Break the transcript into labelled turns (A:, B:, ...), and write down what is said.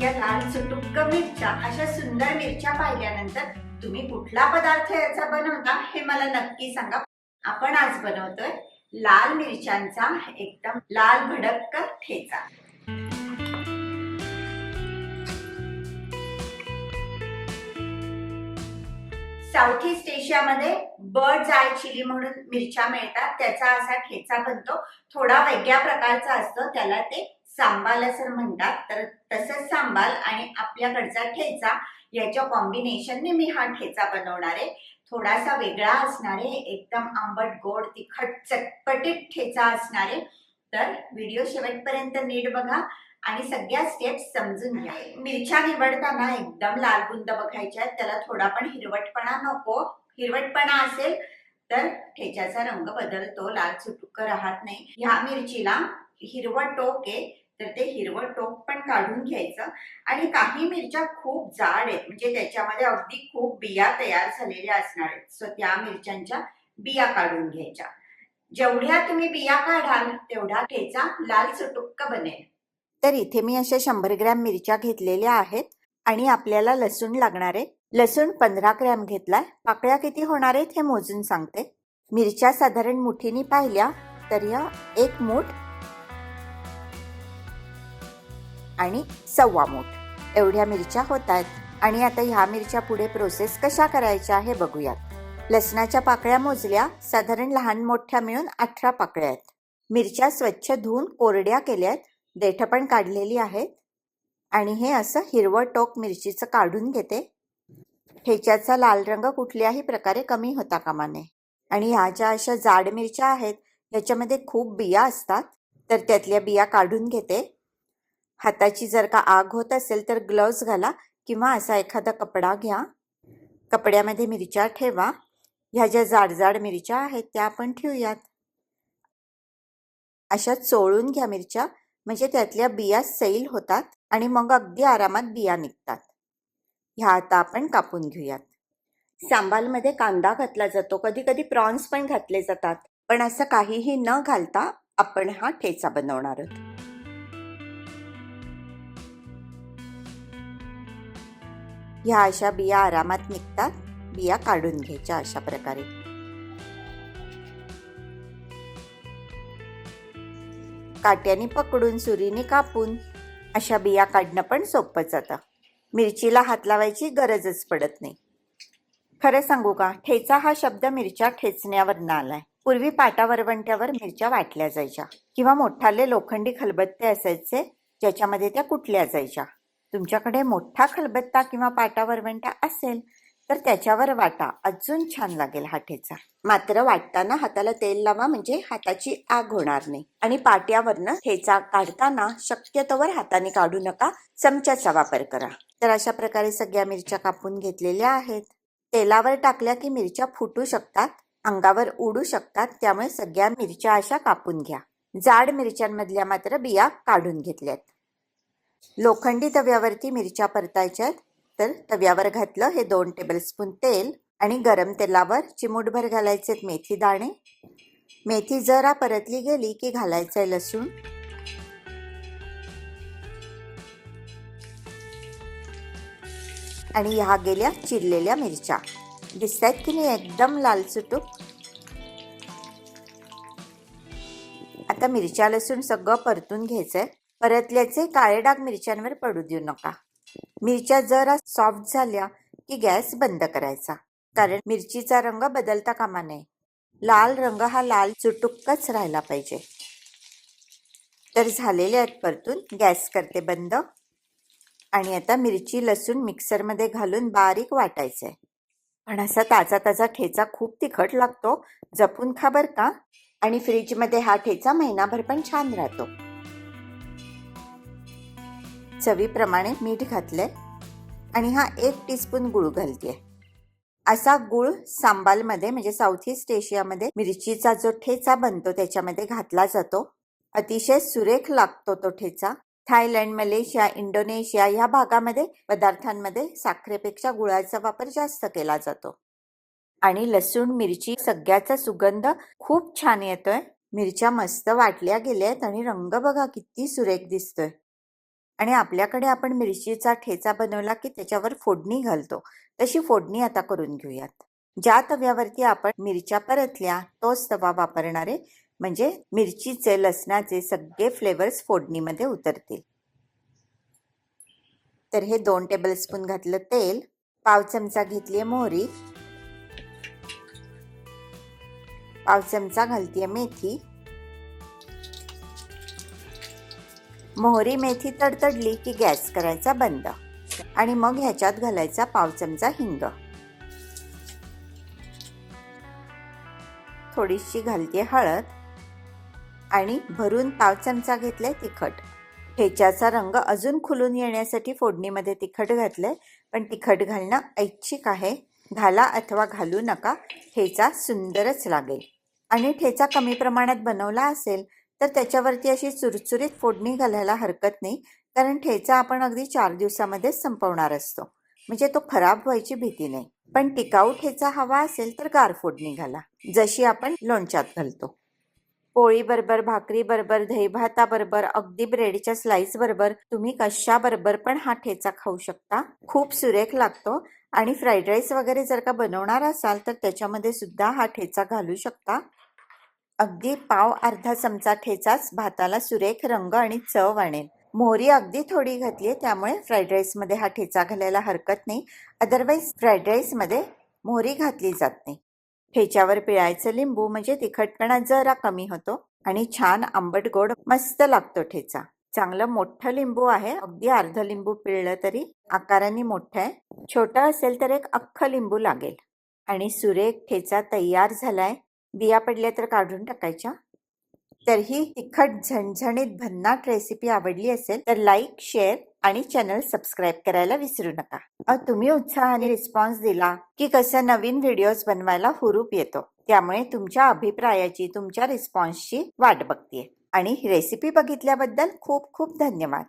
A: या लाल चुटुक्क मिरच्या अशा सुंदर मिरच्या पाहिल्यानंतर तुम्ही कुठला पदार्थ याचा बनवता हे मला नक्की सांगा. आपण आज बनवतोय लाल मिरच्यांचा एकदम लाल भडक्क ठेचा. साऊथ ईस्ट एशियामध्ये बर्ड आय चिली म्हणून मिरच्या मिळतात. त्याचा असा ठेचा बनतो. थोडा वेगळ्या प्रकारचा असतो. त्याला ते सांबाल असं म्हणतात तर तसंच सांबाल आणि आपल्याकडचा ठेचा याच्या कॉम्बिनेशनने मी हा ठेचा बनवणार आहे. थोडासा वेगळा असणार आहे एकदम आंबट गोड तिखट चटपटीत ठेचा असणार आहे. तर व्हिडिओ शेवटपर्यंत नीट बघा आणि सगळ्या स्टेप्स समजून घ्या. मिरच्या निवडताना एकदम लाल बुंद बघायच्या आहेत त्याला थोडा पण हिरवटपणा नको. हिरवटपणा असेल तर ठेच्याचा रंग बदलतो लाल सुटुक राहत नाही. ह्या मिरचीला हिरवट टोक आहे तर ते हिरवं टोक पण काढून घ्यायचं. आणि काही मिरच्या खूप जाड आहेत म्हणजे त्याच्यामध्ये अगदी खूप बिया तयार झालेल्या असणार आहेत. सो त्या मिरच्यांच्या बिया काढून घ्यायच्या. जेवढ्या तुम्ही बिया काढाल तेवढा ठेचा लाल सुटुक्क बनेल. तर इथे मी अशा शंभर ग्रॅम मिरच्या घेतलेल्या आहेत. आणि आपल्याला लसूण लागणार आहे. लसूण पंधरा ग्रॅम घेतलाय. पाकळ्या किती होणार आहेत हे मोजून सांगते. मिरच्या साधारण मुठीने पाहिल्या तर या एक मूठ आणि सव्वा मूठ. एवढ्या मिरच्या होत आहेत आणि आता ह्या मिरच्या पुढे प्रोसेस कशा करायच्या हे बघूयात. लसणाच्या पाकळ्या मोजल्या साधारण लहान मोठ्या मिळून अठरा पाकळ्या आहेत. मिरच्या स्वच्छ धुवून कोरड्या केल्या आहेत देठ पण काढलेली आहेत. आणि हे असं हिरवं टोक मिरचीचं काढून घेते. ठेच्याचा लाल रंग कुठल्याही प्रकारे कमी होता कामा नये. आणि ह्या ज्या अशा जाड मिरच्या आहेत ह्याच्यामध्ये खूप बिया असतात. तर त्यातल्या बिया काढून घेते. हाताची जर का आग होत असेल तर ग्लव्ज घाला किंवा असा एखादा कपडा घ्या. कपड्यामध्ये मिरच्या ठेवा. ह्या ज्या जाड जाड मिरच्या आहेत त्या आपण ठेवूयात. अशा चोळून घ्या मिरच्या. म्हणजे त्यातल्या बिया सैल होतात आणि मग अगदी आरामात बिया निघतात. ह्या आता आपण कापून घेऊयात. सांबालमध्ये कांदा घातला जातो. कधी कधी प्रॉन्स पण घातले जातात. पण असं काहीही न घालता आपण हा ठेचा बनवणार आहोत. ह्या अशा बिया आरामात निघतात. बिया काढून घ्यायच्या अशा प्रकारे. काट्याने पकडून सुरीने कापून अशा बिया काढणं पण सोपं जातं. मिरचीला हात लावायची गरजच पडत नाही. खरं सांगू का? ठेचा हा शब्द मिरच्या ठेचण्यावर आलाय पूर्वी पाटा वरवंट्यावर मिरच्या वाटल्या जायच्या. किंवा मोठाले लोखंडी खलबत्ते असायचे ज्याच्यामध्ये त्या कुटल्या जायच्या. तुमच्याकडे मोठा खलबत्ता किंवा पाटावरवंटा असेल तर त्याच्यावर वाटा. अजून छान लागेल हा ठेचा. मात्र वाटताना हाताला तेल लावा म्हणजे हाताची आग होणार नाही. आणि पाट्यावरनं ठेचा काढताना शक्यतोवर हाताने काढू नका. चमच्याचा वापर करा. तर अशा प्रकारे सगळ्या मिरच्या कापून घेतलेल्या आहेत. तेलावर टाकल्या की मिरच्या फुटू शकतात अंगावर उडू शकतात. त्यामुळे सगळ्या मिरच्या अशा कापून घ्या. जाड मिरच्यांमधल्या मात्र बिया काढून घेतल्यात. लोखंडी तव्यावरती मिरच्या परतायच्यात तर तव्यावर घातलं हे दोन टेबलस्पून तेल आणि गरम तेलावर चिमूटभर घालायचे मेथी दाणे. मेथी जरा परतली गेली की घालायचंय लसूण. आणि ह्या गेल्या चिरलेल्या मिरच्या. दिसतायत की नाही एकदम लाल सुटूक. आता मिरच्या लसूण सगळं परतून घ्यायचंय. परतल्याचे काळे डाग मिरच्यांवर पडू देऊ नका. मिरच्या जरा सॉफ्ट झाल्या की गॅस बंद करायचा. कारण मिरचीचा रंग बदलता कामा नये. लाल रंग हा लाल चुटुक्कच राहिला पाहिजे. तर झालेले आहेत परतून गॅस करते बंद. आणि आता मिरची लसूण मिक्सरमध्ये घालून बारीक वाटायचं. आहे पण असा ताजा ताजा ठेचा खूप तिखट लागतो. जपून खा बर का? आणि फ्रीजमध्ये हा ठेचा महिनाभर पण छान राहतो. चवीप्रमाणे मीठ घातले आणि हा एक टीस्पून गुळ घालते असा गुळ सांबालमध्ये म्हणजे साऊथ ईस्ट एशियामध्ये मिरचीचा जो ठेचा बनतो त्याच्यामध्ये घातला जातो. अतिशय सुरेख लागतो तो ठेचा. थायलंड मलेशिया इंडोनेशिया ह्या भागामध्ये पदार्थांमध्ये साखरेपेक्षा गुळाचा वापर जास्त केला जातो. आणि लसूण मिरची सगळ्याचा सुगंध खूप छान येतोय. मिरच्या मस्त वाटल्या गेल्या आहेत आणि रंग बघा किती सुरेख दिसतोय. आणि आपल्याकडे आपण मिरचीचा ठेचा बनवला की त्याच्यावर फोडणी घालतो. तशी फोडणी आता करून घेऊयात. ज्या तव्यावरती आपण मिरच्या परतल्या तोच तवा वापरणारे म्हणजे मिरचीचे लसणाचे सगळे फ्लेवर्स फोडणीमध्ये उतरतील. तर हे दोन टेबलस्पून घातलं तेल. पाव चमचा घेतलीये मोहरी. पाव चमचा घालतीये मेथी. मोहरी मेथी तडतडली की गॅस करायचा बंद आणि मग ह्याच्यात घालायचा पाव चमचा हिंग. थोडीशी घालते हळद आणि भरून पाव चमचा घेतलाय तिखट. ठेच्याचा रंग अजून खुलून येण्यासाठी फोडणीमध्ये तिखट घातलंय पण तिखट घालणं ऐच्छिक आहे. घाला अथवा घालू नका ठेचा सुंदरच लागेल. आणि ठेचा कमी प्रमाणात बनवला असेल तर त्याच्यावरती अशी चुरचुरीत फोडणी घालायला हरकत नाही. कारण ठेचा आपण अगदी चार दिवसामध्येच संपवणार असतो. म्हणजे तो खराब व्हायची भीती नाही. पण टिकाऊ ठेचा हवा असेल तर गार फोडणी घाला. जशी आपण लोणच्यात घालतो. पोळी बरोबर भाकरी बरोबर दही अगदी ब्रेडच्या स्लाईस बरोबर तुम्ही कशाबरोबर पण हा ठेचा खाऊ शकता. खूप सुरेख लागतो. आणि फ्राईड राईस वगैरे जर का बनवणार असाल तर त्याच्यामध्ये सुद्धा हा ठेचा घालू शकता. अगदी पाव अर्धा चमचा ठेचाच भाताला सुरेख रंग आणि चव आणेल. मोहरी अगदी थोडी घातली त्यामुळे फ्राईड राईसमध्ये हा ठेचा घालायला हरकत नाही. अदरवाईज फ्राईड राईसमध्ये मोहरी घातली जात नाही. ठेच्यावर पिळायचं लिंबू म्हणजे तिखटपणा जरा कमी होतो आणि छान आंबट गोड मस्त लागतो ठेचा. चांगलं मोठं लिंबू आहे अगदी अर्ध लिंबू पिळलं तरी आकाराने मोठं आहे. छोटं असेल तर एक अख्खं लिंबू लागेल. आणि सुरेख ठेचा तयार झालाय. बिया पडल्या तर काढून टाकायच्या. तर ही तिखट झणझणीत भन्नाट रेसिपी आवडली असेल तर लाईक शेअर आणि चॅनल सबस्क्राईब करायला विसरू नका. तुम्ही उत्साहाने रिस्पॉन्स दिला की कसं नवीन व्हिडिओज बनवायला हुरूप येतो. त्यामुळे तुमच्या अभिप्रायाची तुमच्या रिस्पॉन्सची वाट बघतीये. आणि रेसिपी बघितल्याबद्दल खूप खूप धन्यवाद.